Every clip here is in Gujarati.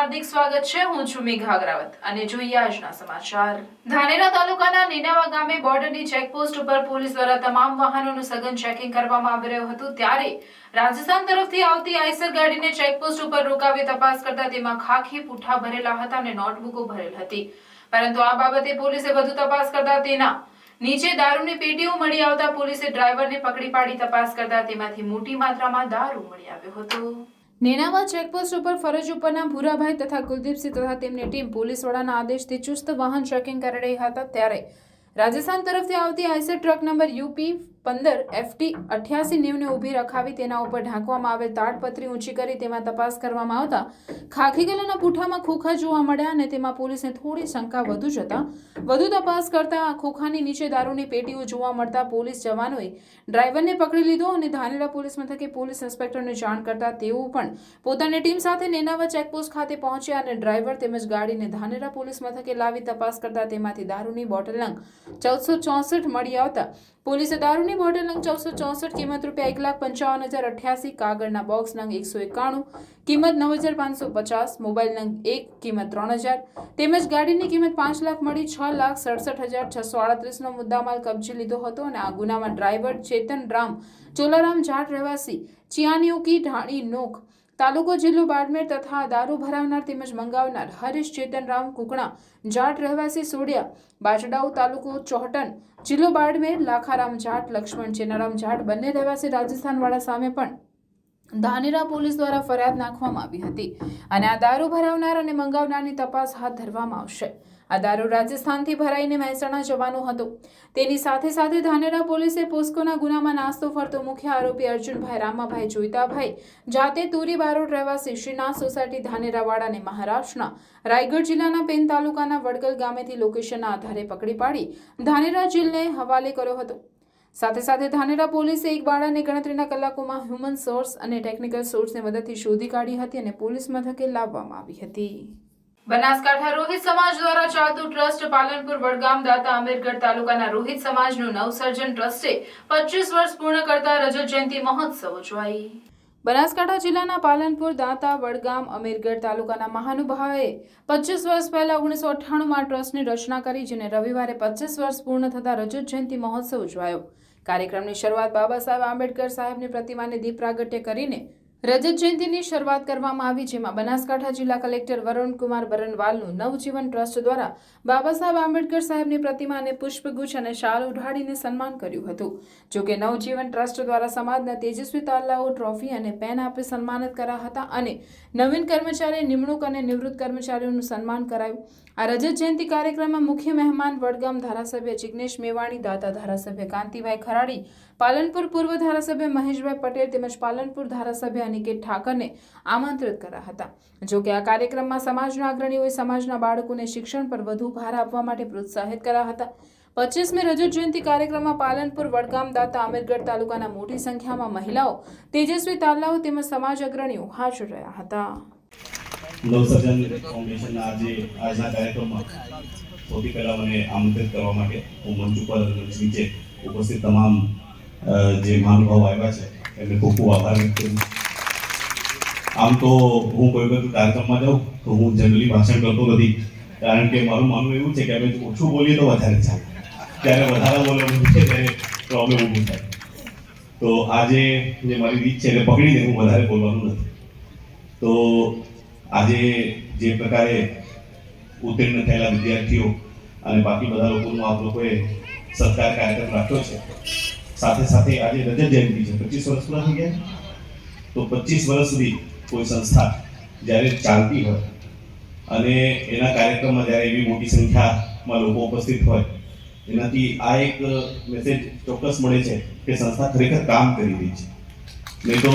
હાર્દિક સ્વાગત છે. હું છું મેઘા અગ્રાવત. અને જોઈએ આજના સમાચાર. ધાનેરા તાલુકાના નીનાવા ગામે બોર્ડરની ચેકપોસ્ટ ઉપર પોલીસ દ્વારા તમામ વાહનોનું સઘન ચેકિંગ કરવામાં આવી રહ્યું હતું. ત્યારે રાજસ્થાન તરફથી આવતી આઈસર ગાડીને ચેકપોસ્ટ ઉપર રોકાવી તપાસ કરતા તેમાં ખાખી પૂઠા ભરેલા હતા અને નોટબુકો ભરેલ હતી. પરંતુ આ બાબતે પોલીસે વધુ તપાસ કરતા તેના નીચે દારૂની પેટીઓ મળી આવતા પોલીસે ડ્રાઈવરને પકડી પાડી તપાસ કરતા તેમાંથી મોટી માત્રામાં દારૂ મળી આવ્યો હતો. નેનાવા ચેકપોસ્ટ ઉપર ફરજ ઉપરના ભૂરાભાઈ તથા કુલદીપસિંહ તથા તેમની ટીમ પોલીસ વડાના આદેશથી ચુસ્ત વાહન ચેકિંગ કરી રહી હતા ત્યારે રાજસ્થાન તરફથી આવતી આઈસર ટ્રક નંબર યુપી પંદર એફટી અઠ્યાસી નેવને ઊભી રખાવી તેના ઉપર ઢાંકવામાં આવેલ તાડપત્રી ઊંચી કરી તેમાં તપાસ કરવામાં આવતા ખાખી કલરના પૂઠામાં ખોખા જોવા મળ્યા અને તેમાં પોલીસને થોડી શંકા વધુ જતા વધુ તપાસ કરતા ખોખાની નીચે દારૂની પેટીઓ જોવા મળતા પોલીસ જવાનોએ ડ્રાઈવરને પકડી લીધો અને ધાનેરા પોલીસ મથકે પોલીસ ઇન્સ્પેક્ટરને જાણ કરતા તેઓ પણ પોતાની ટીમ સાથે નેનાવા ચેકપોસ્ટ ખાતે પહોંચ્યા અને ડ્રાઈવર તેમજ ગાડીને ધાનેરા પોલીસ મથકે લાવી તપાસ કરતા તેમાંથી દારૂની બોટલ નંગ ચૌદસો ચોસઠ મળી આવતા પોલીસે દારૂની બોટલ નંગ ચૌદસો ચોસઠ, કિંમત રૂપિયા એક લાખ પંચાવન હજાર અઠ્યાસી, કાગળના બોક્સ નંગ એકસો એકાણું, કિંમત નવ હજાર પાંચસો પચાસ, મોબાઈલ નંગ એક, કિંમત ત્રણ હજાર, તેમજ ગાડીની કિંમત પાંચ લાખ મળી, છ લાખ સડસઠ હજાર છસો આડત્રીસનો મુદ્દામાલ કબજે લીધો હતો અને આ ગુનામાં ડ્રાઈવર ચેતન રામ, ચોલારામ જાટ રહેવાસી ચિયાનીઓકી ઢાણી નોક તાલુકો જિલ્લો બાડમેર તથા દારૂ ભરાવનાર તેમજ મંગાવનાર હરીશ ચેતનરામ કુકણા, જાટ રહેવાસી સોડિયા, બાજડાઉ તાલુકો ચોહટન, જિલ્લો બાડમેર, લાખારામ જાટ, લક્ષ્મણ ચેનારામ જાટ બંને રહેવાસી રાજસ્થાનવાળા સામે પણ ધાનેરા પોલીસ દ્વારા ફરિયાદ નાખવામાં આવી હતી. અને આ દારૂ ભરાવનાર અને મંગાવનારની તપાસ હાથ ધરવામાં આવશે. આ દારૂ રાજસ્થાનથી ભરાઈને મહેસાણા જવાનો હતો. તેની સાથે સાથે ધાનેરા પોલીસે પોસ્કોના ગુનામાં નાસ્તો ફરતો મુખ્ય આરોપી અર્જુનભાઈ, રામાભાઈ, જોઈતાભાઈ, જાતે તુરી બારોડ રહેવાસી શ્રીનાથ સોસાયટી, ધાનેરાવાડાને મહારાષ્ટ્રના રાયગઢ જિલ્લાના પેન તાલુકાના વડગલ ગામેથી લોકેશનના આધારે પકડી પાડી ધાનેરા જેલને હવાલે કર્યો હતો. સાથે સાથે ધાનેરા પોલીસે એક બાળાને ગણતરીના કલાકોમાં હ્યુમન સોર્સ અને ટેકનિકલ સોર્સની મદદથી શોધી કાઢી હતી અને પોલીસ મથકે લાવવામાં આવી હતી. બનાસકાંઠા રોહિત સમાજ દ્વારા ચાલતું ટ્રસ્ટ પાલનપુર વડગામ દાતા અમીરગઢ તાલુકાના રોહિત સમાજનું નવસર્જન ટ્રસ્ટે પચીસ વર્ષ પૂર્ણ કરતા રજત જયંતિ મહોત્સવ ઉજવાઈ. બનાસકાંઠા જિલ્લાના પાલનપુર દાંતા વડગામ અમીરગઢ તાલુકાના મહાનુભાવોએ પચીસ વર્ષ પહેલા ઓગણીસો અઠ્ઠાણુંમાં ટ્રસ્ટની રચના કરી, જેને રવિવારે પચીસ વર્ષ પૂર્ણ થતા રજત જયંતિ મહોત્સવ ઉજવાયો. કાર્યક્રમની શરૂઆત બાબા સાહેબ આંબેડકર સાહેબની પ્રતિમાને દીપ પ્રાગટ્ય કરીને રજત જયંતિની શરૂઆત કરવામાં આવી જેમાં બનાસકાંઠા જિલ્લા કલેક્ટર વરુણકુમાર બરનવાલનું નવજીવન ટ્રસ્ટ દ્વારા બાબા સાહેબ આંબેડકર સાહેબની પ્રતિમાને પુષ્પગુચ્છ અને શાલ ઉઢાડીને સન્માન કર્યું હતું. જોકે નવજીવન ટ્રસ્ટ દ્વારા સમાજના તેજસ્વી તાલાઓ ટ્રોફી અને પેન આપી સન્માનિત કર્યા હતા અને નવીન કર્મચારી, નિમણૂક અને નિવૃત્ત કર્મચારીઓનું સન્માન કરાયું. આ રજત જયંતિ કાર્યક્રમમાં મુખ્ય મહેમાન વડગામ ધારાસભ્ય જિગ્નેશ મેવાણી, દાતા ધારાસભ્ય કાંતિભાઈ ખરાડી, પાલનપુર પૂર્વ ધારાસભ્ય મહેશભાઈ પટેલ તેમજ પાલનપુર ધારાસભ્ય અનિકેત ઠાકરને આમંત્રિત કર્યા હતા. જો કે આ કાર્યક્રમમાં સમાજના અગ્રણીઓએ સમાજના બાળકોને શિક્ષણ પર વધુ ભાર આપવા માટે પ્રોત્સાહિત કર્યા હતા. પચીસમી રજત જયંતિ કાર્યક્રમમાં પાલનપુર વડગામ દાતા આમીરગઢ તાલુકાના મોટી સંખ્યામાં મહિલાઓ, તેજસ્વી તાલાઓ તેમજ સમાજ અગ્રણીઓ હાજર રહ્યા હતા. નવસર્જન ફાઉન્ડેશનના આજે આજના કાર્યક્રમમાં સૌથી પહેલા મને આમંત્રિત કરવા માટે હું મંચ ઉપર નીચે ઉપસ્થિત તમામ જે મહાનુભાવો આવ્યા છે, એમને ખૂબ ખૂબ આભાર વ્યક્ત કરું આમ તો હું કોઈ વખત કાર્યક્રમમાં જાઉં તો હું જનરલી ભાષણ કરતો નથી. કારણ કે મારું માનવું એવું છે કે અમે ઓછું બોલીએ તો વધારે ચાલે. ત્યારે વધારે બોલવાનું છે ત્યારે પ્રોબ્લેમ ઊભું થાય. તો આજે જે મારી રીત છે એને પકડીને હું વધારે બોલવાનું નથી. તો આજે જે પ્રકારે ઉત્તીર્ણ થયેલા વિદ્યાર્થીઓ અને બાકી બધા લોકોનો આપ લોકોએ સત્કાર કાર્યક્રમ રાખ્યો છે. સાથે સાથે આજે રજત જયંતિ છે. પચીસ વર્ષ પૂરા થઈ ગયા? તો પચીસ વર્ષ સુધી કોઈ સંસ્થા જ્યારે ચાલતી હોય અને એના કાર્યક્રમમાં જ્યારે એવી મોટી સંખ્યામાં લોકો ઉપસ્થિત હોય, એનાથી આ એક મેસેજ ચોક્કસ મળે છે કે સંસ્થા ખરેખર કામ કરી રહી છે. નહીં તો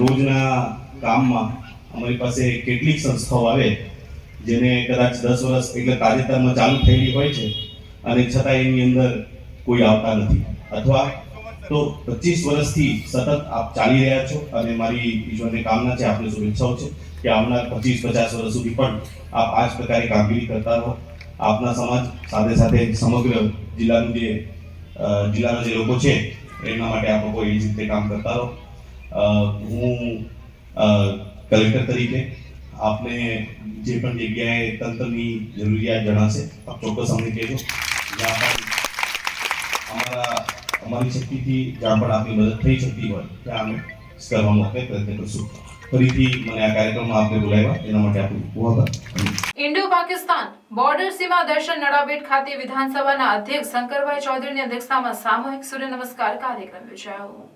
રોજના કામમાં અમારી પાસે કેટલીક સંસ્થાઓ આવે, જેને કદાચ દસ વર્ષ એટલે તાજેતરમાં ચાલુ થયેલી હોય છે, અને છતાં એની અંદર કોઈ આવતા નથી. અથવા તો પચીસ વર્ષથી સતત આપ ચાલી રહ્યા છો, અને મારી ઈશ્વરને કામના છે, આપને શુભેચ્છાઓ છે, કે આવનાર પચીસ, પચાસ વર્ષ સુધી પણ આપ આ જ પ્રકારે કામગીરી કરતા રહો. આપના સમાજ સાથે સાથે સમગ્ર જિલ્લાનું જે જિલ્લાના જે લોકો છે, એમના માટે આપ લોકો એ જ રીતે કામ કરતા રહો. હું કલેક્ટર તરીકે આપને જે પણ જગ્યાએ તંત્રની જરૂરિયાત જણાશે ચોક્કસ અમને કહેજો. અમારા, અમારી શક્તિથી જ્યાં પણ આપની મદદ થઈ શકતી હોય, ત્યાં અમે કરવાનો આપણે પ્રયત્ન કરશું. ફરીથી મને આ કાર્યક્રમમાં આપને બોલાવ્યા, એના માટે આપનો ખૂબ આભાર. ઇન્ડો પાકિસ્તાન બોર્ડર સીમા દર્શન નડાબેટ ખાતે વિધાનસભાના અધ્યક્ષ શંકરભાઈ ચૌધરીની અધ્યક્ષતામાં સામૂહિક સૂર્ય નમસ્કાર કાર્યક્રમ યોજાયો.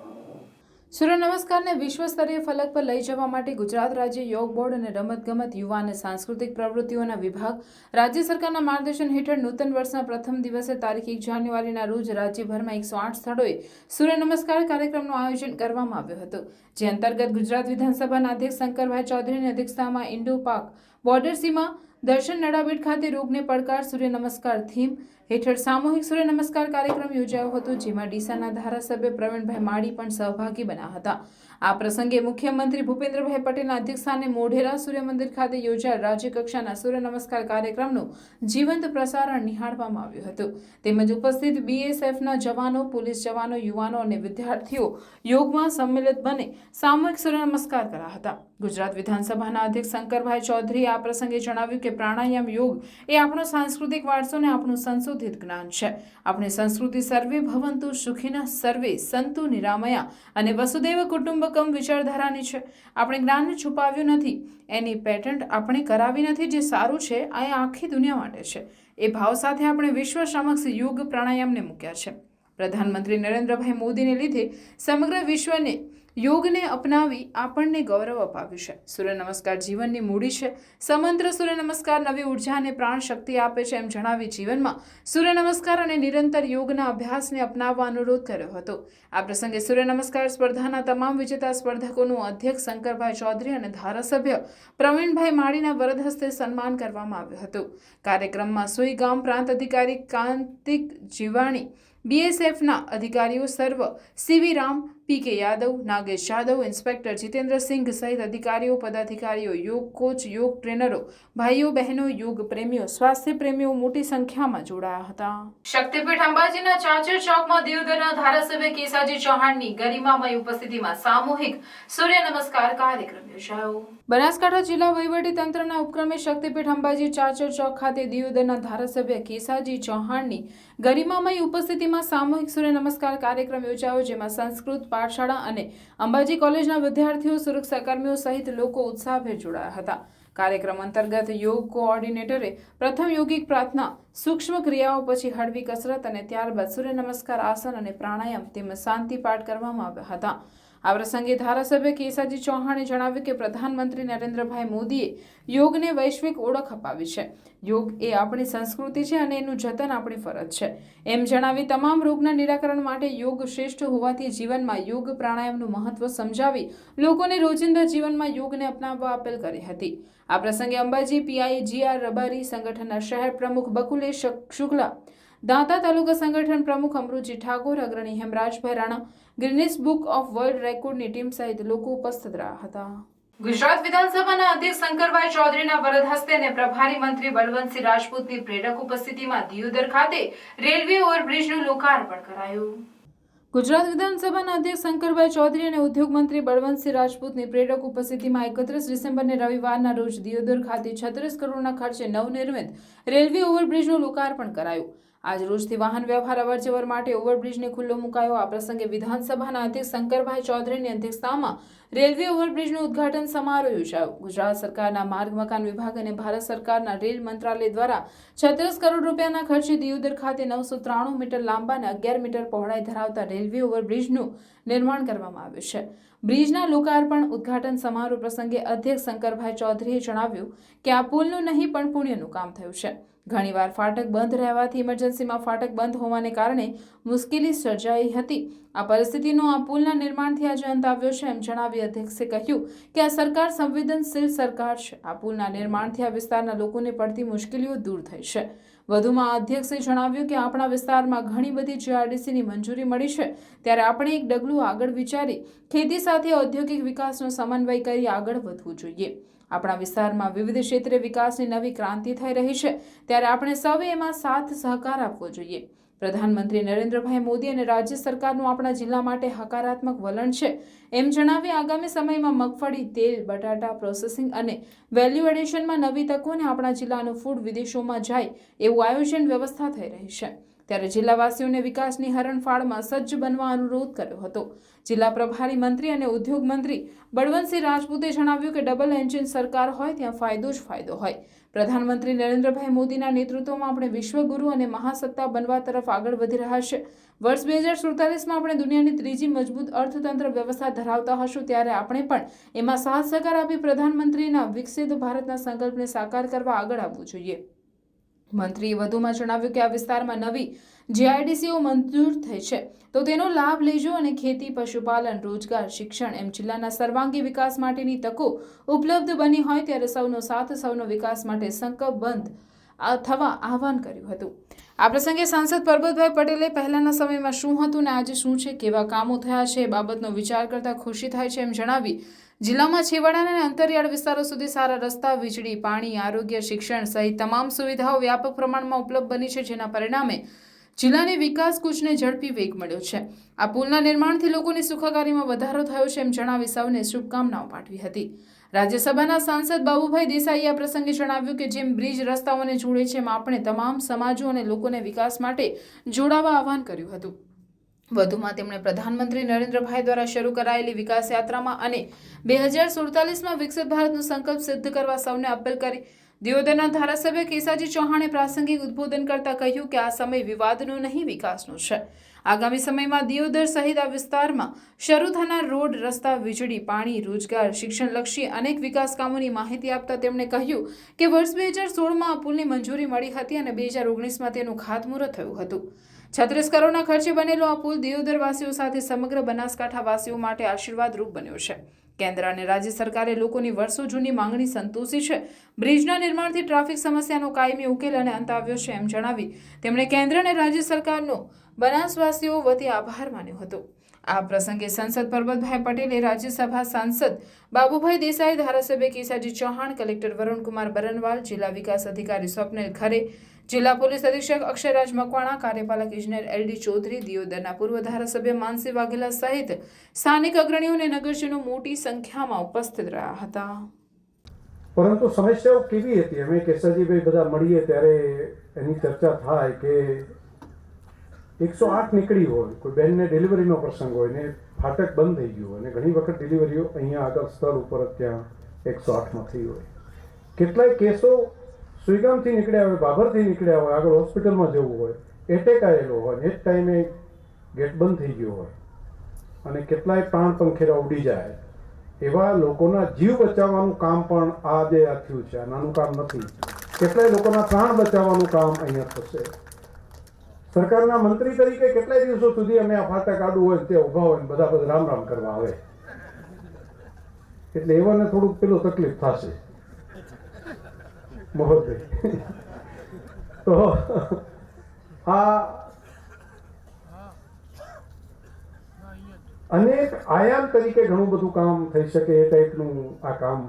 સૂર્ય નમસ્કારને વિશ્વ સ્તરીય ફલક પર લઈ જવા માટે ગુજરાત રાજ્ય યોગ બોર્ડ અને રમતગમત યુવા અને સાંસ્કૃતિક પ્રવૃત્તિઓના વિભાગ રાજ્ય સરકારના માર્ગદર્શન હેઠળ નૂતન વર્ષના પ્રથમ દિવસે તારીખ એક જાન્યુઆરીના રોજ રાજ્યભરમાં એકસો આઠ સ્થળોએ સૂર્ય નમસ્કાર કાર્યક્રમનું આયોજન કરવામાં આવ્યું હતું. જે અંતર્ગત ગુજરાત વિધાનસભાના અધ્યક્ષ શંકરભાઈ ચૌધરીની અધ્યક્ષતામાં ઇન્ડો પાક બોર્ડર સીમા દર્શન નડાબેટ ખાતે રોગને પડકાર સૂર્ય નમસ્કાર થીમ હેઠળ સામૂહિક સૂર્ય નમસ્કાર કાર્યક્રમ યોજાયો હતો, જેમાં ડીસાના ધારાસભ્ય પ્રવીણભાઈ માળી પણ સહભાગી બન્યા હતા. આ પ્રસંગે મુખ્યમંત્રી ભૂપેન્દ્રભાઈ પટેલના અધ્યક્ષસ્થાને મોઢેરા સૂર્ય મંદિર ખાતે યોજાયેલ રાજ્યકક્ષાના સૂર્ય નમસ્કાર કાર્યક્રમનું જીવંત પ્રસારણ નિહાળવામાં આવ્યું હતું. તેમજ ઉપસ્થિત બીએસએફના જવાનો, પોલીસ જવાનો, યુવાનો અને વિદ્યાર્થીઓ યોગમાં સંમિલિત બને સામૂહિક સૂર્ય નમસ્કાર કર્યા હતા. ગુજરાત વિધાનસભાના અધ્યક્ષ શંકરભાઈ ચૌધરીએ આ પ્રસંગે જણાવ્યું કે પ્રાણાયામ યોગ એ આપણો સાંસ્કૃતિક વારસો અને આપણું સંશોધિત જ્ઞાન છે. આપણી સંસ્કૃતિ સર્વે ભવંતુ સુખીના સર્વે સંતુ નિરામયા અને વસુદેવ કુટુંબકમ વિચારધારાની છે. આપણે જ્ઞાનને છુપાવ્યું નથી. એની પેટન્ટ આપણે કરાવી નથી જે સારું છે. આ આખી દુનિયા માટે છે. એ ભાવ સાથે આપણે વિશ્વ સમક્ષ યોગ પ્રાણાયામને મૂક્યા છે. પ્રધાનમંત્રી નરેન્દ્રભાઈ મોદીને લીધે સમગ્ર વિશ્વને યોગને અપનાવી આપણને ગૌરવ અપાવ્યું છે. સૂર્ય નમસ્કાર જીવનની મૂડી છે. સમંત્ર સૂર્ય નમસ્કાર નવી ઊર્જા અને પ્રાણ શક્તિ આપે છે એમ જણાવી જીવનમાં સૂર્ય નમસ્કાર અને નિરંતર યોગના અભ્યાસને અપનાવવા અનુરોધ કર્યો હતો. આ પ્રસંગે સૂર્ય નમસ્કાર સ્પર્ધાના તમામ વિજેતા સ્પર્ધકોનું અધ્યક્ષ શંકરભાઈ ચૌધરી અને ધારાસભ્ય પ્રવીણભાઈ માળીના વરદ હસ્તે સન્માન કરવામાં આવ્યું હતું. કાર્યક્રમમાં સુઈ ગામ પ્રાંત અધિકારી કાંતિક જીવાણી બીએસએફના અધિકારીઓ સર્વ C V Ram P K Yadav, Nagesh Yadav inspector Jitendra Singh સહિત અધિકારીઓ, પદાધિકારીઓ, યોગ કોચ, યોગ ટ્રેનરો, ભાઈઓ, બહેનો, યોગ પ્રેમીઓ, સ્વાસ્થ્ય પ્રેમીઓ મોટી સંખ્યામાં જોડાયા હતા. શક્તિપીઠ અંબાજીના ચાચર ચોકમાં દેવદરના ધારાસભ્ય કેસાજી ચૌહાણની ગરિમામય ઉપસ્થિતિમાં સામૂહિક સૂર્ય નમસ્કાર કાર્યક્રમ યોજાયો. બનાસકાંઠા જિલ્લા વહીવટી તંત્રના ઉપક્રમે શક્તિપીઠ અંબાજી ચાચર ચોક ખાતે દિયોદરના ધારાસભ્ય કેસાજી ચૌહાણની ગરિમામય ઉપસ્થિતિમાં સામૂહિક સૂર્ય નમસ્કાર કાર્યક્રમ યોજાયો, જેમાં સંસ્કૃત પાઠશાળા અને અંબાજી કોલેજના વિદ્યાર્થીઓ, સુરક્ષાકર્મીઓ સહિત લોકો ઉત્સાહભેર જોડાયા હતા. કાર્યક્રમ અંતર્ગત યોગ કોઓર્ડિનેટરે પ્રથમ યોગિક પ્રાર્થના, સૂક્ષ્મ ક્રિયાઓ, પછી હળવી કસરત અને ત્યારબાદ સૂર્ય નમસ્કાર, આસન અને પ્રાણાયામ તેમજ શાંતિ પાઠ કરવામાં આવ્યા હતા. આ પ્રસંગે ધારાસભ્ય કેસાજી ચૌહાણે જણાવ્યું કે પ્રધાનમંત્રી નરેન્દ્રભાઈ મોદીએ યોગને વૈશ્વિક ઓળખ અપાવી છે. યોગ એ આપણી સંસ્કૃતિ છે અને એનું જતન આપણી ફરજ છે. એમ જણાવી તમામ રોગના નિરાકરણ માટે યોગ શ્રેષ્ઠ હોવાથી જીવનમાં યોગ પ્રાણાયામનું મહત્વ સમજાવી લોકોને રોજિંદા જીવનમાં યોગને અપનાવવા અપીલ કરી હતી. આ પ્રસંગે અંબાજી પીઆઈ જીઆર રબારી સંગઠનના શહેર પ્રમુખ બકુલેશ શુક્લા દાંતા તાલુકા સંગઠન પ્રમુખ અમૃતજી ઠાકોર અગ્રણી Hemrajbhai Rana Guinness Book of World રેકોર્ડની team સહિત લોકો ઉપસ્થિત રહ્યા હતા. ગુજરાત વિધાનસભાના અધ્યક્ષ શંકરભાઈ ચૌધરીના વરદ હસ્તે અને પ્રભારી મંત્રી બળવંતસિંહ રાજપૂતની પ્રેરક ઉપસ્થિતિમાં દિયોદર ખાતે રેલવે ઓવરબ્રિજનું લોકાર્પણ કરાયું. ગુજરાત વિધાનસભાના અધ્યક્ષ શંકરભાઈ ચૌધરી અને ઉદ્યોગ મંત્રી બળવંતસિંહ રાજપૂતની પ્રેરક ઉપસ્થિતિમાં એકત્રીસ ડિસેમ્બરને રવિવારના રોજ દિયોદર ખાતે છત્રીસ કરોડના ખર્ચે નવનિર્મિત રેલવે ઓવરબ્રિજનું લોકાર્પણ કરાયું. આજ રોજથી વાહન વ્યવહાર અવરજવર માટે ઓવરબ્રિજને ખુલ્લો મુકાયો. આ પ્રસંગે વિધાનસભાના અધ્યક્ષ શંકરભાઈ ચૌધરીની અધ્યક્ષતામાં રેલવે ઓવરબ્રિજનું ઉદ્ઘાટન સમારોહ યોજાયો. ગુજરાત સરકારના માર્ગ, મકાન વિભાગ અને ભારત સરકારના રેલ મંત્રાલય દ્વારા છત્રીસ કરોડ રૂપિયાના ખર્ચે દિયોદર ખાતે નવસો ત્રાણું મીટર લાંબા અને અગિયાર મીટર પહોળાઈ ધરાવતા રેલવે ઓવરબ્રિજનું નિર્માણ કરવામાં આવ્યું છે. બ્રિજના લોકાર્પણ ઉદ્ઘાટન સમારોહ પ્રસંગે અધ્યક્ષ શંકરભાઈ ચૌધરીએ જણાવ્યું કે આ પુલનું નહીં પણ પુણ્યનું કામ થયું છે. ઘણીવાર ફાટક બંધ રહેવાથી ઇમરજન્સીમાં ફાટક બંધ હોવાને કારણે મુશ્કેલી સર્જાઈ હતી. આ પરિસ્થિતિનો આ પુલના નિર્માણથી આજે અંત આવ્યો છે એમ જણાવી અધ્યક્ષે કહ્યું કે આ સરકાર સંવેદનશીલ સરકાર છે. આ પુલના નિર્માણથી આ વિસ્તારના લોકોને પડતી મુશ્કેલીઓ દૂર થઈ છે. વધુમાં અધ્યક્ષે જણાવ્યું કે આપણા વિસ્તારમાં ઘણી બધી જીઆરડીસીની મંજૂરી મળી છે. ત્યારે આપણે એક ડગલું આગળ વિચારી ખેતી સાથે ઔદ્યોગિક વિકાસનો સમન્વય કરી આગળ વધવું જોઈએ. આપણા વિસ્તારમાં વિવિધ ક્ષેત્રે વિકાસની નવી ક્રાંતિ થઈ રહી છે. ત્યારે આપણે સૌએ એમાં સાથ સહકાર આપવો જોઈએ. પ્રધાનમંત્રી નરેન્દ્રભાઈ મોદી અને રાજ્ય સરકારનું આપણા જિલ્લા માટે હકારાત્મક વલણ છે. એમ જણાવી આગામી સમયમાં મગફળી, તેલ, બટાટા, પ્રોસેસિંગ અને વેલ્યુ એડિશનમાં નવી તકો અને આપણા જિલ્લાનું ફૂડ વિદેશોમાં જાય એવું આયોજન વ્યવસ્થા થઈ રહી છે. ત્યારે જિલ્લાવાસીઓને વિકાસની હરણફાળમાં સજ્જ બનવા અનુરોધ કર્યો હતો. જિલ્લા પ્રભારી મંત્રી અને ઉદ્યોગ મંત્રી બળવંતસિંહ રાજપૂતે જણાવ્યું કે ડબલ એન્જિન સરકાર હોય ત્યાં ફાયદો જ ફાયદો હોય. પ્રધાનમંત્રી નરેન્દ્રભાઈ મોદીના નેતૃત્વમાં આપણે વિશ્વગુરુ અને મહાસત્તા બનવા તરફ આગળ વધી રહ્યા છે. વર્ષ બે હજાર સુડતાલીસમાં આપણે દુનિયાની ત્રીજી મજબૂત અર્થતંત્ર વ્યવસ્થા ધરાવતા હશું ત્યારે આપણે પણ એમાં સાથ સહકાર આપી પ્રધાનમંત્રીના વિકસિત ભારતના સંકલ્પને સાકાર કરવા આગળ આવવું જોઈએ. મંત્રીએ વધુમાં જણાવ્યું કે આ વિસ્તારમાં નવી જીઆઈડીસીઓ મંજૂર થઈ છે. તો તેનો લાભ લેજો અને ખેતી, પશુપાલન, રોજગાર, શિક્ષણ એમ જિલ્લાના સર્વાંગી વિકાસ માટેની તકો ઉપલબ્ધ બની હોય ત્યારે સૌનો સાથ, સૌનો વિકાસ માટે સંકલ્પબંધ થવા આહવાન કર્યું હતું. આ પ્રસંગે સાંસદ પરબતભાઈ પટેલે પહેલાના સમયમાં શું હતું ને આજે શું છે, કેવા કામો થયા છે એ બાબતનો વિચાર કરતા ખુશી થાય છે એમ જણાવી જિલ્લામાં છેવાડાના અને અંતરિયાળ વિસ્તારો સુધી સારા રસ્તા, વીજળી, પાણી, આરોગ્ય, શિક્ષણ સહિત તમામ સુવિધાઓ વ્યાપક પ્રમાણમાં ઉપલબ્ધ બની છે, જેના પરિણામે જિલ્લાની વિકાસ કૂચને ઝડપી વેગ મળ્યો છે. આ પુલના નિર્માણથી લોકોની સુખાકારીમાં વધારો થયો છે એમ જણાવી સૌને શુભકામનાઓ પાઠવી હતી. રાજ્યસભાના સાંસદ બાબુભાઈ દેસાઈએ આ પ્રસંગે જણાવ્યું કે જેમ બ્રિજ રસ્તાઓને જોડે છે એમ આપણે તમામ સમાજો અને લોકોને વિકાસ માટે જોડાવા આહવાન કર્યું હતું. વધુમાં તેમણે પ્રધાનમંત્રી નરેન્દ્રભાઈ દ્વારા શરૂ કરાયેલી વિકાસ યાત્રામાં અને બે હજાર સુડતાલીસમાં વિકસિત ભારતનો સંકલ્પ સિદ્ધ કરવા સૌને અપીલ કરી. દિયોદરના ધારાસભ્ય કેસાજી ચૌહાણે પ્રાસંગિક ઉદબોધન કરતા કહ્યું કે આ સમય વિવાદનો નહીં, વિકાસનો છે. આગામી સમયમાં દિયોદર સહિત આ વિસ્તારમાં શરૂ થનાર રોડ, રસ્તા, વીજળી, પાણી, રોજગાર, શિક્ષણલક્ષી અનેક વિકાસ કામોની માહિતી આપતા તેમણે કહ્યું કે વર્ષ બે હજાર સોળમાં આ પુલની મંજૂરી મળી હતી અને બે હજાર ઓગણીસમાં તેનું ખાતમુહૂર્ત થયું હતું. છત્રીસ કરોડના ખર્ચે બનેલો આ પુલ દિયોદર વાસીઓ સાથે સમગ્ર બનાસકાંઠા વાસીઓ માટે આશીર્વાદરૂપ બન્યો છે. કેન્દ્ર અને રાજ્ય સરકારે લોકોની વર્ષો જૂની માંગણી સંતોષી છે. બ્રિજના નિર્માણથી ટ્રાફિક સમસ્યાનો કાયમી ઉકેલ અને અંત આવ્યો છે એમ જણાવી તેમણે કેન્દ્ર અને રાજ્ય સરકારનો બનાસવાસીઓ વતી આભાર માન્યો હતો. આ પ્રસંગે સંસદ પરબતભાઈ પટેલે રાજ્યસભા સાંસદ બાબુભાઈ દેસાઈ, ધારાસભ્ય કેસાજી ચૌહાણ, કલેક્ટર વરુણકુમાર બરનવાલ, જિલ્લા વિકાસ અધિકારી સ્વપ્નિલ ખરે જિલ્લા પોલીસ અધિક્ષક અક્ષયરાજ મકવાણા, કાર્યપાલક ઇજનેર એલડી ચૌધરી, દિયોદરના પૂર્વ ધારાસભ્ય માનસી વાઘેલા સહિત સ્થાનિક અગ્રણીઓ અને નગરજનો મોટી સંખ્યામાં ઉપસ્થિત રહ્યા હતા. પરંતુ સમસ્યાઓ કેવી હતી? અમે કેસરજીભાઈ બધા મળીએ ત્યારે એની ચર્ચા થાય કે એકસો આઠ નીકળી હોય, કોઈ બહેનને ડિલિવરીનો પ્રસંગ હોય ને ફાટક બંધ થઈ ગયું અને ઘણી વખત ડિલિવરીઓ અહીંયા આગળ સ્થળ ઉપર ત્યાં એકસો આઠમાં થઈ હોય. કેટલાય કેસો સુઈગામથી નીકળ્યા હોય બાબરથી નીકળ્યા હોય, આગળ હોસ્પિટલમાં જવું હોય એટેક આવેલો હોય એ જ ટાઈમે ગેટ બંધ થઈ ગયો હોય. અને કેટલાય પ્રાણ પંખેરા ઉડી જાય. એવા લોકોના જીવ બચાવવાનું કામ પણ આ જે આ થયું છે, આ નાનું કામ નથી. કેટલાય લોકોના પ્રાણ બચાવવાનું કામ અહીંયા થશે. સરકારના મંત્રી તરીકે કેટલાય દિવસો સુધી અમે આ ફાટા કાઢવું હોય તે ઊભા હોય બધા બધા રામ રામ કરવા આવે. એટલે એવાને થોડુંક પેલું તકલીફ થશે. મોહનભાઈ તો, આ અનેક આયામ તરીકે ઘણું બધું કામ થઈ શકે એ ટાઈપનું આ કામ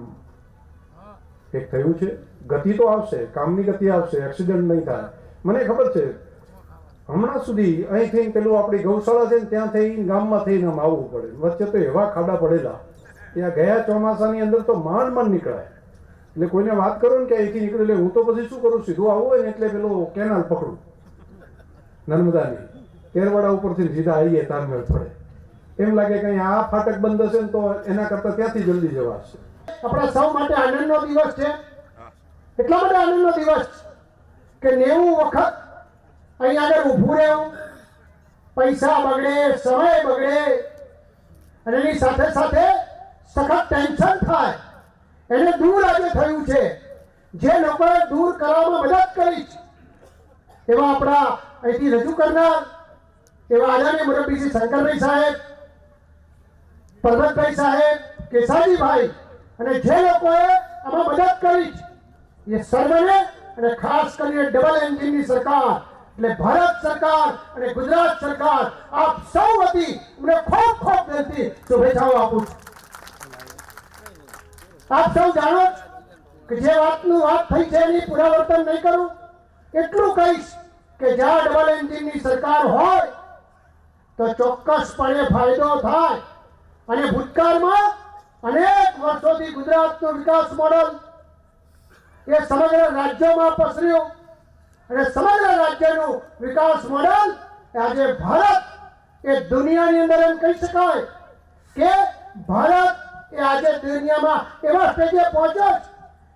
એક થયું છે. ગતિ તો આવશે, કામની ગતિ આવશે એક્સિડન્ટ નહીં થાય. મને ખબર છે, હમણાં સુધી અહીંથી પેલું આપણી ગૌશાળા છે ત્યાં થઈ ગામમાં થઈને આમ આવવું પડે. વચ્ચે તો એવા ખાડા પડેલા. ત્યાં ગયા ચોમાસાની અંદર તો માંડ માંડ નીકળાય. એટલે કોઈને વાત કરો ને કે અહીંથી નીકળે, એટલે હું તો પછી શું કરું? સીધું આવું હોય ને એટલે પેલો કેનાલ પકડું. નર્મદાની. કેરવાડા ઉપરથી સીધા આવીએ, તારમેળ પડે. એમ લાગે કે આ ફાટક બંધ હશે ને તો એના કરતા ત્યાંથી જલ્દી જવાશે. આપણા સૌ માટે આનંદનો દિવસ છે. એટલા માટે આનંદનો દિવસ કે નેવું વખત અહીં આગળ ઊભું રહેવું, પૈસા બગડે, સમય બગડે, અને એની સાથે સાથે સખત ટેન્શન થાય. એને દૂર આજે થયું છે. જે લોકોએ દૂર કરવામાં મદદ કરી એવા આપણા અહીંથી રજૂ કરનાર એવા આદરણીય મુરબ્બી શ્રી શંકરભાઈ સાહેબ, પરબતભાઈ સાહેબ, કેસાજીભાઈ અને જે લોકોએ આમાં મદદ કરી એ સર્વને અને ખાસ કરીને ડબલ એન્જિનની સરકાર, એટલે ભારત સરકાર અને ગુજરાત સરકાર, આપ સૌ વતી મને ખૂબ ખૂબ દિલથી શુભેચ્છાઓ આપું છું. આપ સૌ જાણો કે જે વાતનું વાત થઈ છે એની પુનરાવર્તન નહીં કરું. એટલું કહીશ કે જ્યાં ડબલ એન્જિનની સરકાર હોય તો ચોક્કસપણે ફાયદો થાય. અને ભૂતકાળમાં અનેક વર્ષોથી ગુજરાતનું વિકાસ મોડલ એ સમગ્ર રાજ્યોમાં પસર્યું. અને સમગ્ર રાજ્યનું વિકાસ મોડલ આજે ભારત એ દુનિયાની અંદર એમ કહી શકાય કે ભારત એ આજે દુનિયામાં એવા સ્ટેજે પહોંચ્યો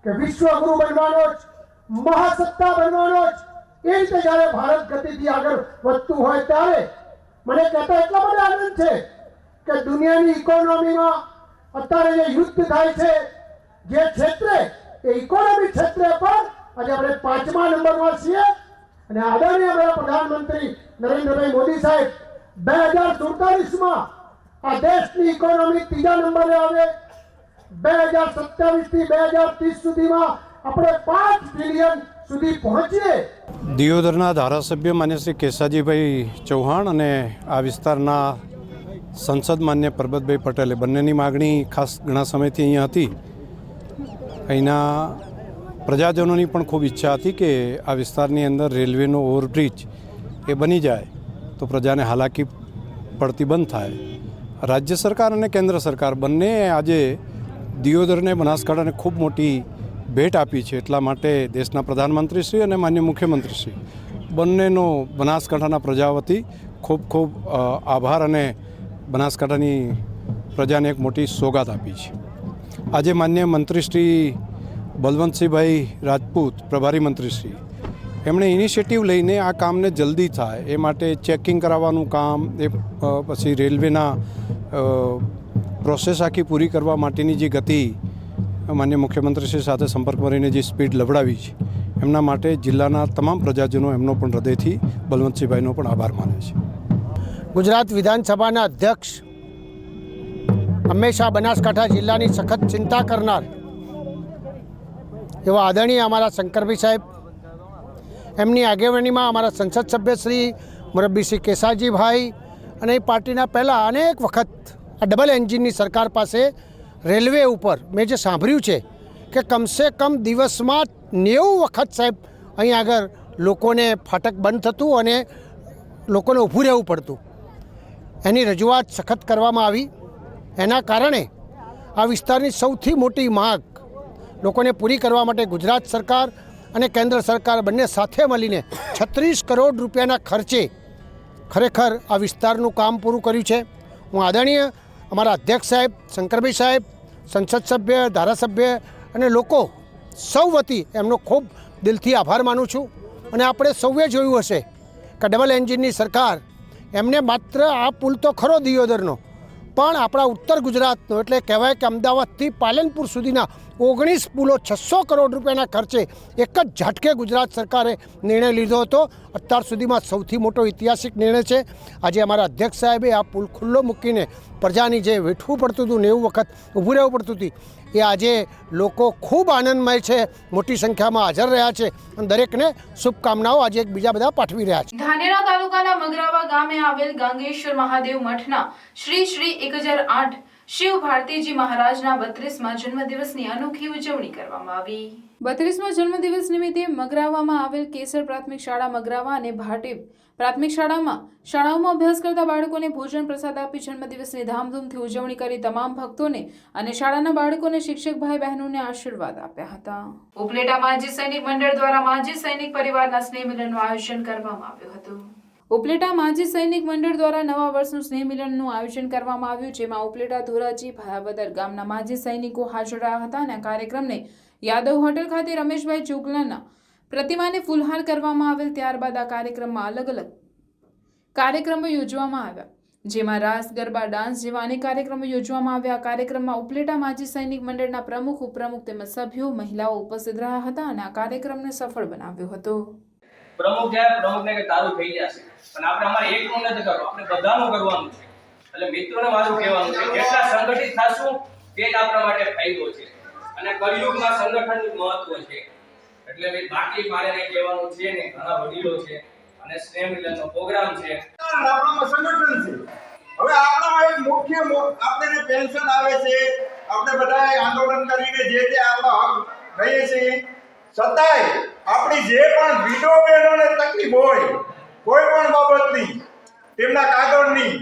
કે વિશ્વગુરુ બનવાનો જ, મહાસત્તા બનવાનો જ. એ રીતે જ્યારે ભારત ગતિથી આગળ વધતું હોય ત્યારે મને કહેતા એટલો બધો આનંદ છે કે દુનિયાની ઇકોનોમીમાં અત્યારે જે યુદ્ધ થાય છે, જે ક્ષેત્રે, એ ઇકોનોમી ક્ષેત્રે પણ આજે આપણે પાંચમા નંબરમાં છીએ. અને આદરણીય પ્રધાનમંત્રી નરેન્દ્રભાઈ મોદી સાહેબ, બે હજાર સુડતાલીસમાં આ દેશની ઇકોનોમી ત્રીજા નંબરે આવે. બે હજાર સત્યાવીસથી બે હજાર ત્રીસ સુધીમાં આપણે પાંચ ટ્રિલિયન સુધી પહોંચીએ. દિયોદરના ધારાસભ્ય માન્ય શ્રી કેસાજીભાઈ ચૌહાણ અને આ વિસ્તારના સંસદ માન્ય પરબતભાઈ પટેલે બંનેની માગણી ખાસ ઘણા સમયથી અહીંયા હતી. અહીંના પ્રજાજનોની પણ ખૂબ ઈચ્છા હતી કે આ વિસ્તારની અંદર રેલવેનો ઓવરબ્રિજ એ બની જાય તો પ્રજાને હાલાકી પડતી બંધ થાય. રાજ્ય સરકાર અને કેન્દ્ર સરકાર બંને આજે દિયોદરને બનાસકાંઠાને ખૂબ મોટી ભેટ આપી છે એટલા માટે દેશના પ્રધાનમંત્રીશ્રી અને માન્ય મુખ્યમંત્રીશ્રી બંનેનો બનાસકાંઠાના પ્રજા વતી ખૂબ ખૂબ આભાર અને બનાસકાંઠાની પ્રજાને એક મોટી સોગાત આપી છે. આજે માન્ય મંત્રીશ્રી બલવંતસિંહભાઈ રાજપૂત, પ્રભારી મંત્રીશ્રી એમણે ઇનિશિયેટિવ લઈને આ કામને જલ્દી થાય. એ માટે ચેકિંગ કરાવવાનું કામ, એ પછી રેલવેના પ્રોસેસ આખી પૂરી કરવા માટેની જે ગતિ માન્ય મુખ્યમંત્રીશ્રી સાથે સંપર્ક કરીને જે સ્પીડ લવડાવી છે, એમના માટે જિલ્લાના તમામ પ્રજાજનો એમનો પણ હૃદયથી બલવંતસિંહભાઈનો પણ આભાર માને છે. ગુજરાત વિધાનસભાના અધ્યક્ષ હંમેશા બનાસકાંઠા જિલ્લાની સખત ચિંતા કરનાર એવા આદરણીય અમારા શંકરભાઈ સાહેબ એમની આગેવાનીમાં અમારા સંસદ સભ્ય શ્રી મુરબ્બી શ્રી કેસાજીભાઈ અને એ પાર્ટીના પહેલાં અનેક વખત આ ડબલ એન્જિનની સરકાર પાસે રેલવે ઉપર મેં જે સાંભળ્યું છે કે કમસે કમ દિવસમાં નેવું વખત સાહેબ અહીં આગળ લોકોને ફાટક બંધ થતું અને લોકોને ઊભું રહેવું પડતું. એની રજૂઆત સખત કરવામાં આવી. એના કારણે આ વિસ્તારની સૌથી મોટી માગ લોકોને પૂરી કરવા માટે ગુજરાત સરકાર અને કેન્દ્ર સરકાર બંને સાથે મળીને છત્રીસ કરોડ રૂપિયાના ખર્ચે ખરેખર આ વિસ્તારનું કામ પૂરું કર્યું છે. હું આદરણીય અમારા અધ્યક્ષ સાહેબ, શંકરભાઈ સાહેબ, સંસદ સભ્ય, ધારાસભ્ય અને લોકો સૌ વતી એમનો ખૂબ દિલથી આભાર માનું છું. અને આપણે સૌએ જોયું હશે કે ડબલ એન્જિનની સરકાર એમને માત્ર આ પુલ તો ખરો દિયોદરનો, પણ આપણા ઉત્તર ગુજરાતનો, એટલે કહેવાય કે અમદાવાદથી પાલનપુર સુધીના ઓગણીસ પુલો છસો કરોડ રૂપિયાના ખર્ચે એક જ ઝાટકે ગુજરાત સરકારે નિર્ણય લીધો હતો. અત્યાર સુધીમાં સૌથી મોટો ઐતિહાસિક નિર્ણય છે. આજે અમારા અધ્યક્ષ સાહેબે આ પુલ ખુલ્લો મૂકીને પ્રજાની જે વેઠવું પડતું હતું નેવું વખત ઊભું રહેવું પડતું હતું, એ આજે લોકો ખૂબ આનંદમય છે, મોટી સંખ્યામાં હાજર રહ્યા છે અને દરેકને શુભકામનાઓ આજે એકબીજા બધા પાઠવી રહ્યા છે. ધાનેરા તાલુકાના મગરાવા ગામે આવેલ ગાંગેશ્વર મહાદેવ મઠના શ્રી શ્રી એક હજાર આઠ શિવ ભારતીજી મહારાજના બત્રીસમાં જન્મદિવસની અનોખી ઉજવણી કરવામાં આવી. બત્રીસમાં જન્મદિવસ નિમિત્તે મગરાવામાં આવેલ કેસર પ્રાથમિક શાળા મગરાવા અને ભાટેવ પ્રાથમિક શાળામાં શાળાઓમાં અભ્યાસ કરતા બાળકોને ભોજન પ્રસાદ આપી જન્મદિવસની ધામધૂમથી ઉજવણી કરી તમામ ભક્તોને અને શાળાના બાળકોને શિક્ષક ભાઈ બહેનોને આશીર્વાદ આપ્યા હતા. ઉપલેટા માજી સૈનિક મંડળ દ્વારા માજી સૈનિક પરિવારના સ્નેહ મિલનનું આયોજન કરવામાં આવ્યું હતું. ઉપલેટા માજી સૈનિક મંડળ દ્વારા નવા વર્ષનું સ્નેહ મિલનનું આયોજન કરવામાં આવ્યું, જેમાં ઉપલેટા ધોરાજી ભાયાવદર ગામના માજી સૈનિકો હાજર રહ્યા હતા અને કાર્યક્રમને યાદવ હોટેલ ખાતે રમેશભાઈ ચોગલાના પ્રતિમાને ફૂલહાર કરવામાં આવેલ. ત્યારબાદ આ કાર્યક્રમમાં અલગ અલગ કાર્યક્રમો યોજવામાં આવ્યા, જેમાં રાસ, ગરબા, ડાન્સ જેવા અનેક કાર્યક્રમો યોજવામાં આવ્યા. આ કાર્યક્રમમાં ઉપલેટા માજી સૈનિક મંડળના પ્રમુખ, ઉપપ્રમુખ તેમજ સભ્યો, મહિલાઓ ઉપસ્થિત રહ્યા હતા અને આ કાર્યક્રમને સફળ બનાવ્યો હતો. પ્રમુખ પ્રમુખને કે તારું થઈ જશે. પણ આપણે અમારે એકનું નથી કરવું આપણે બધાનું કરવાનું છે. એટલે મિત્રોને મારું કહેવાનું છે, જેટલા સંગઠિત થશું, તે જ આપણા માટે ફાયદો છે. અને કલયુગમાં સંગઠનનું મહત્વ છે. એટલે બાકી મારે નહીં કહેવાનું છે ને ઘણા વડીલો છે અને સ્નેહ મિલનનો પ્રોગ્રામ છે. આપણામાં સંગઠન છે. હવે આપણામાં એક મુખ્ય આપણને પેન્શન આવે છે. આપણે બધા આંદોલન કરીને જે તે આપણો હક રહીએ છીએ. છતાંય આપણી જે પણ વિધો બહેનોને તકલીફ હોય કોઈ પણ બાબતની, તેમના કાગળની,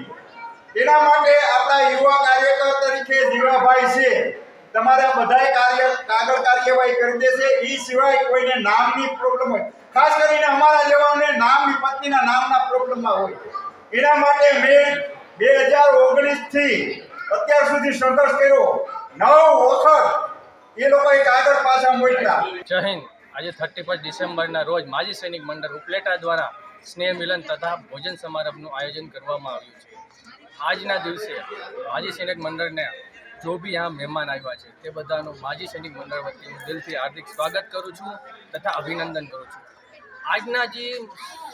એના માટે આપણા યુવા કાર્યકર તરીકે જીવાભાઈ છે, તમારે બધાય કાર્ય, કાગળ કાર્યવાહી કરી દેશે. એ સિવાય કોઈને નામની પ્રોબ્લેમ હોય. ખાસ કરીને અમારા જેવાને નામની પત્નીના નામના પ્રોબ્લેમમાં હોય. એના માટે મેં બે હજાર ઓગણીસથી અત્યાર સુધી સંઘર્ષ કર્યો. નવ વખત એ લોકોએ કાગળ પાછા મોકલ્યા જય હિન્દ. આજે થર્ટી ફર્સ્ટ ડિસેમ્બરના રોજ માજી સૈનિક મંડળ ઉપલેટા દ્વારા સ્નેહ મિલન તથા ભોજન સમારંભનું આયોજન કરવામાં આવ્યું છે. આજના દિવસે માજી સૈનિક મંડળને જો બી આ મહેમાન આવ્યા છે, તે બધાનું માજી સૈનિક મંડળ વતી હું દિલથી હાર્દિક સ્વાગત કરું છું તથા અભિનંદન કરું છું. આજના જે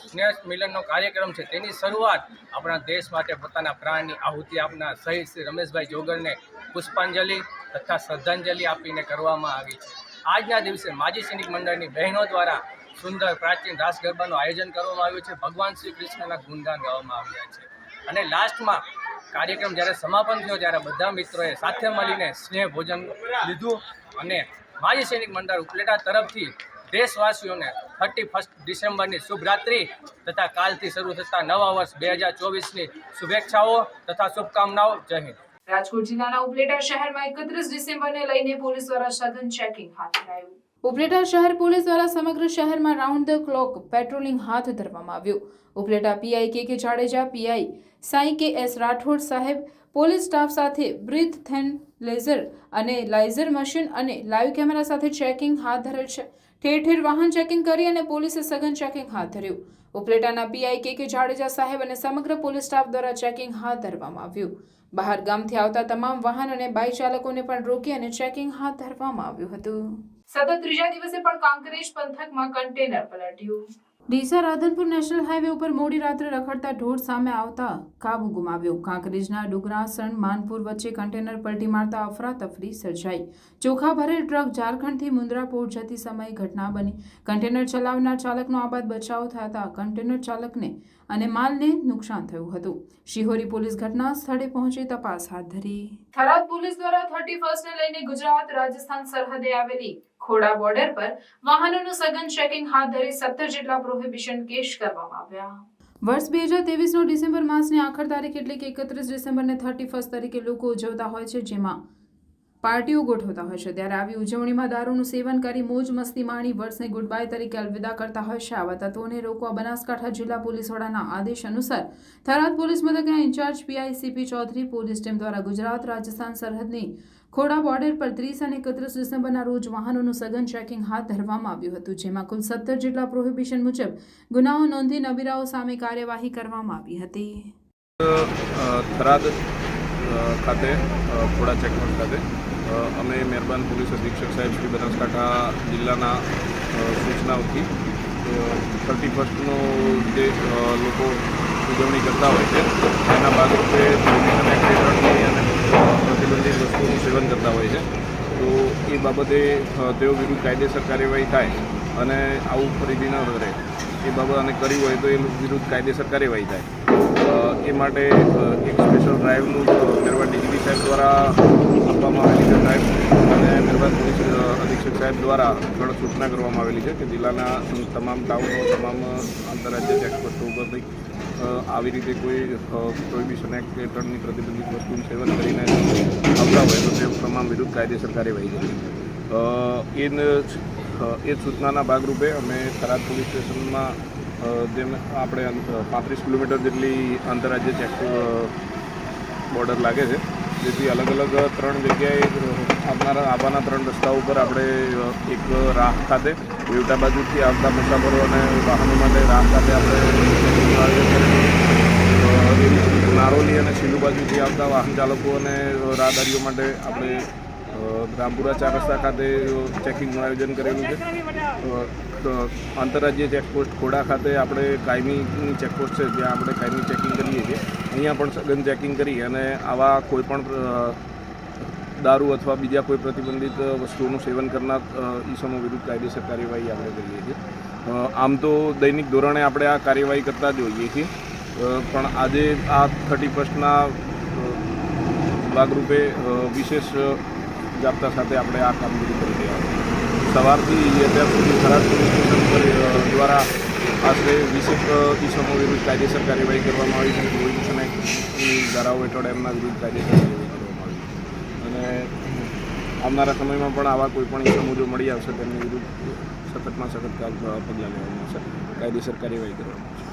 સ્નેહ મિલનનો કાર્યક્રમ છે, તેની શરૂઆત આપણા દેશ માટે પોતાના પ્રાણની આહુતિ આપનાર શહીદ શ્રી રમેશભાઈ જોગરને પુષ્પાંજલિ તથા શ્રદ્ધાંજલિ આપીને કરવામાં આવી છે. આજના દિવસે માજી સૈનિક મંડળની બહેનો દ્વારા સુંદર પ્રાચીન રાસ ગરબાનું આયોજન કરવામાં આવ્યું છે. ભગવાન શ્રી કૃષ્ણના ગુણગાન ગાવામાં આવ્યા છે. અને લાસ્ટમાં કાર્યક્રમ જ્યારે સમાપન થયો ત્યારે બધા મિત્રોએ સાથે મળીને સ્નેહ ભોજન લીધું અને માજી સૈનિક મંડળ ઉપલેટા તરફથી દેશવાસીઓને થર્ટી ફર્સ્ટ ડિસેમ્બરની શુભરાત્રિ તથા કાલથી શરૂ થતા નવા વર્ષ બે હજાર ચોવીસની શુભેચ્છાઓ તથા શુભકામનાઓ. જય હિન્દ. રાજકોટ જિલ્લાના ઉપલેટા શહેરમાં એકત્રીસ ડિસેમ્બરને લઈને પોલીસ દ્વારા સઘન ચેકિંગ હાથ ધરાયું. ઉપલેટા શહેર પોલીસ દ્વારા સમગ્ર શહેરમાં રાઉન્ડ ધ ક્લોક પેટ્રોલિંગ હાથ ધરવામાં આવ્યું. ઉપલેટા પીઆઈ કે કે જાડેજા, પીઆઈ સાઈ કે એસ રાઠોડ સાહેબ, પોલીસ સ્ટાફ સાથે બ્રીથ થેન લેઝર અને લાઇઝર મશીન અને લાઈવ કેમેરા સાથે ચેકિંગ હાથ ધરેલ છે. ઠેર ઠેર વાહન ચેકિંગ કરી અને પોલીસે સઘન ચેકિંગ હાથ ધર્યું. ઉપલેટાના પીઆઈ કે કે જાડેજા સાહેબ અને સમગ્ર પોલીસ સ્ટાફ દ્વારા ચેકિંગ હાથ ધરવામાં આવ્યું. બહાર ગામથી આવતા તમામ વાહન અને બાઇક ચાલકોને પણ રોકી અને ચેકિંગ હાથ ધરવામાં આવ્યું હતું. સતત ત્રીજા દિવસે પણ કાંકરેજ પંથકમાં કન્ટેનર પલટ્યું. ડીસા રાધનપુર નેશનલ હાઈવે ઉપર મોડી રાત્રે રખડતા ઢોર સામે આવતા કાબુ ગુમાવ્યો. કાંકરેજના ડુગરાસણ માનપુર વચ્ચે કન્ટેનર પલટી મારતા અફરાતફરી સર્જાઈ. ચોખા ભરેલ ટ્રક ઝારખંડથી મુન્દ્રા પોર્ટ જતી સમયે ઘટના બની. કન્ટેનર ચલાવનાર ચાલકનો આબાદ બચાવ થતા કન્ટેનર ચાલકને અને માલને નુકસાન થયું હતું. શિહોરી પોલીસ ઘટના સ્થળે પહોંચી તપાસ હાથ ધરી. થરાદ પોલીસ દ્વારા થર્ટી ફર્સ્ટને લઈને ગુજરાત રાજસ્થાન સરહદે આવેલી ખોડા બોર્ડર પર વાહનોનું સઘન ચેકિંગ હાથ ધરી સત્તર જેટલા પ્રોહિબિશન કેસ કરવામાં આવ્યા. વર્ષ બે હજાર તેવીસનો ડિસેમ્બર માસની આખર તારીખ એટલે કે એકત્રીસ ડિસેમ્બરને થર્ટી ફર્સ્ટ તરીકે લોકો ઉજવતા હોય છે, જેમાં પાર્ટીઓ ગોઠવતા હોય છે. ત્યારે આવી ઉજવણીમાં દારૂનું સેવન કરી મોજ મસ્તી માણી વર્ષને ગુડ બાય તરીકે અલવિદા કરતા હોય છે. આવા તત્વોને રોકવા બનાસકાંઠા જિલ્લા પોલીસ વડાના આદેશ અનુસાર થરાદ પોલીસ મથકના incharge P I C P Chaudhary police team દ્વારા ગુજરાત રાજસ્થાન સરહદની ખોડા બોર્ડર પર ત્રીસ અને એકત્રીસ ડિસેમ્બરના રોજ વાહનોનું સઘન ચેકિંગ હાથ ધરવામાં આવ્યું હતું, જેમાં કુલ સત્તર જેટલા પ્રોહિબિશન મુજબ ગુનાઓ નોંધી નબીરાઓ સામે કાર્યવાહી કરવામાં આવી હતી. થરાદ ખાતે ખોડા ચેકપોસ્ટ ખાતે. અમે મહેરબાન પોલીસ અધિક્ષક સાહેબ શ્રી બનાસકાંઠા જિલ્લાના સૂચનાઓથી થર્ટી ફર્સ્ટનો જે લોકો ઉજવણી કરતા હોય છે, એના ભાગરૂપે પ્રોહિબિશન એક્ટ હેઠળની અને અ, પ્રતિબંધિત વસ્તુઓનું સેવન કરતા હોય છે. તો એ બાબતે તેઓ વિરુદ્ધ કાયદેસર કાર્યવાહી થાય અને આવું ફરીથી ન રહે. એ બાબત કરી હોય તો એ વિરુદ્ધ કાયદેસર કાર્યવાહી થાય. એ માટે એક સ્પેશિયલ ડ્રાઈવનું મેરવા ડીજીપી સાહેબ દ્વારા આપવામાં આવેલી છે ડ્રાઈવ અને મહેરબાન પોલીસ અધિક્ષક સાહેબ દ્વારા પણ સૂચના કરવામાં આવેલી છે કે જિલ્લાના તમામ ટાઉનો તમામ આંતરરાજ્ય ચેકપોસ્ટો ઉપરથી અ, આવી રીતે કોઈ પ્રોહિબિશન એક્ટ હેઠળની પ્રતિબંધિત વસ્તુનું સેવન કરીને આવતા હોય તો તે તમામ વિરુદ્ધ કાયદેસર કાર્યવાહી એ એ સૂચનાના ભાગરૂપે અમે થરાદ પોલીસ સ્ટેશનમાં જેમ આપણે પાંત્રીસ કિલોમીટર જેટલી આંતરરાજ્ય ચેક બોર્ડર લાગે છે. જેથી અલગ અલગ ત્રણ જગ્યાએ આવનારા, આવવાના ત્રણ રસ્તા ઉપર આપણે એક રાહ ખાતે વેવટા બાજુથી આવતા મુસાફરો અને વાહનો માટે રાહ ખાતે આપણે નારોલી અને સિંધુ બાજુથી આવતા વાહન ચાલકો અને રાહદારીઓ માટે આપણે રામપુરા ચાર રસ્તા ખાતે ચેકિંગનું આયોજન કરેલું છે. આંતરરાજ્ય ચેકપોસ્ટ ખોડા ખાતે આપણે કાયમીની ચેકપોસ્ટ છે, જ્યાં આપણે કાયમી ચેકિંગ કરીએ છીએ. અહીંયા પણ સઘન ચેકિંગ કરી અને આવા કોઈપણ દારૂ અથવા બીજા કોઈ પ્રતિબંધિત વસ્તુઓનું સેવન કરનાર ઈસમો વિરુદ્ધ કાયદેસર કાર્યવાહી આપણે કરીએ છીએ. આમ તો દૈનિક ધોરણે આપણે આ કાર્યવાહી કરતા જ હોઈએ છીએ. પણ આજે આ થર્ટી ફર્સ્ટના ભાગરૂપે વિશેષ જાપ્તા સાથે આપણે આ કામગીરી કરી રહ્યા સવારથી અત્યાર સુધી થરાદ પોલીસ સ્ટેશન દ્વારા આશરે વીસેક ઇસમો વિરુદ્ધ કાયદેસર કાર્યવાહી કરવામાં આવી છે. એક્ટની ધારાઓ હેઠળ એમના વિરુદ્ધ કાયદેસર કાર્યવાહી કરવામાં આવી અને આવનારા સમયમાં પણ આવા કોઈ પણ ઇસમો જો મળી આવશે તેમની વિરુદ્ધ સખતમાં સખત પગલાં લેવામાં આવશે કાયદેસર કાર્યવાહી કરવામાં આવશે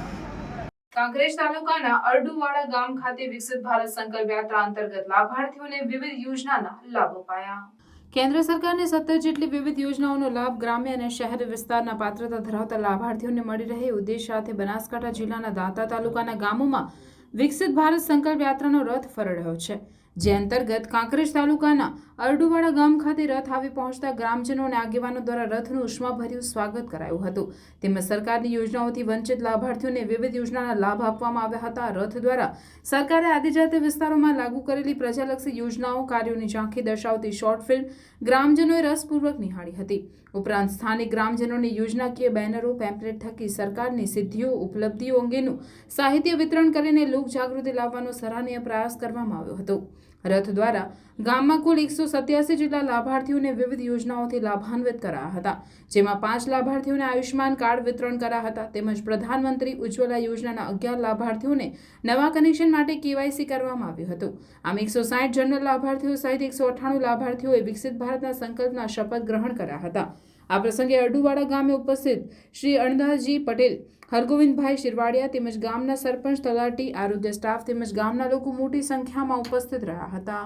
કાંકરેજ તાલુકાના અરડુવાડા ગામ ખાતે વિકસિત ભારત સંકલ્પ યાત્રા અંતર્ગત લાભાર્થીઓને વિવિધ યોજનાના લાભ અપાયા. કેન્દ્ર સરકારની સત્તર જેટલી વિવિધ યોજનાઓનો લાભ ગ્રામ્ય અને શહેરી વિસ્તારના પાત્રતા ધરાવતા લાભાર્થીઓને મળી રહે ઉદ્દેશ સાથે બનાસકાંઠા જિલ્લાના દાંતા તાલુકાના ગામોમાં વિકસિત ભારત સંકલ્પ યાત્રાનો રથ ફરડ્યો છે. જે અંતર્ગત કાંકરેજ તાલુકાના અરડુવાડા ગામ ખાતે રથ આવી પહોંચતા ગ્રામજનો અને આગેવાનો દ્વારા રથનું ઉષ્માભર્યું સ્વાગત કરાયું હતું. તેમજ સરકારની યોજનાઓથી વંચિત લાભાર્થીઓને વિવિધ યોજનાના લાભ આપવામાં આવ્યા હતા. રથ દ્વારા સરકારે આદિજાતિ વિસ્તારોમાં લાગુ કરેલી પ્રજાલક્ષી યોજનાઓ, કાર્યોની ઝાંખી દર્શાવતી શોર્ટ ફિલ્મ ગ્રામજનોએ રસપૂર્વક નિહાળી હતી. ઉપરાંત સ્થાનિક ગ્રામજનોને યોજનાકીય બેનરો, પેમ્પલેટ થકી સરકારની સિદ્ધિઓ, ઉપલબ્ધિઓ અંગેનું સાહિત્ય વિતરણ કરીને લોકજાગૃતિ લાવવાનો સરાહનીય પ્રયાસ કરવામાં આવ્યો હતો. રથ દ્વારા ગામમાં કુલ એકસો સત્યાસી જેટલા લાભાર્થીઓને વિવિધ યોજનાઓથી લાભાન્વિત કરાયા હતા, જેમાં પાંચ લાભાર્થીઓને આયુષ્માન કાર્ડ વિતરણ કરાયા હતા, તેમજ પ્રધાનમંત્રી ઉજ્જવલા યોજનાના અગિયાર લાભાર્થીઓને નવા કનેક્શન માટે કેવાયસી કરવામાં આવ્યું હતું. આમ એકસો સાઠ જનરલ લાભાર્થીઓ સહિત એકસો અઠ્ઠાણું લાભાર્થીઓએ વિકસિત ભારતના સંકલ્પના શપથ ગ્રહણ કર્યા હતા. આ પ્રસંગે અરડુવાડા ગામે ઉપસ્થિત શ્રી અણદાસજી પટેલ, હરગોવિંદભાઈ શિરવાડિયા તેમજ ગામના સરપંચ તલાટી આરોગ્ય સ્ટાફ તેમજ ગામના લોકો મોટી સંખ્યામાં ઉપસ્થિત રહ્યા હતા.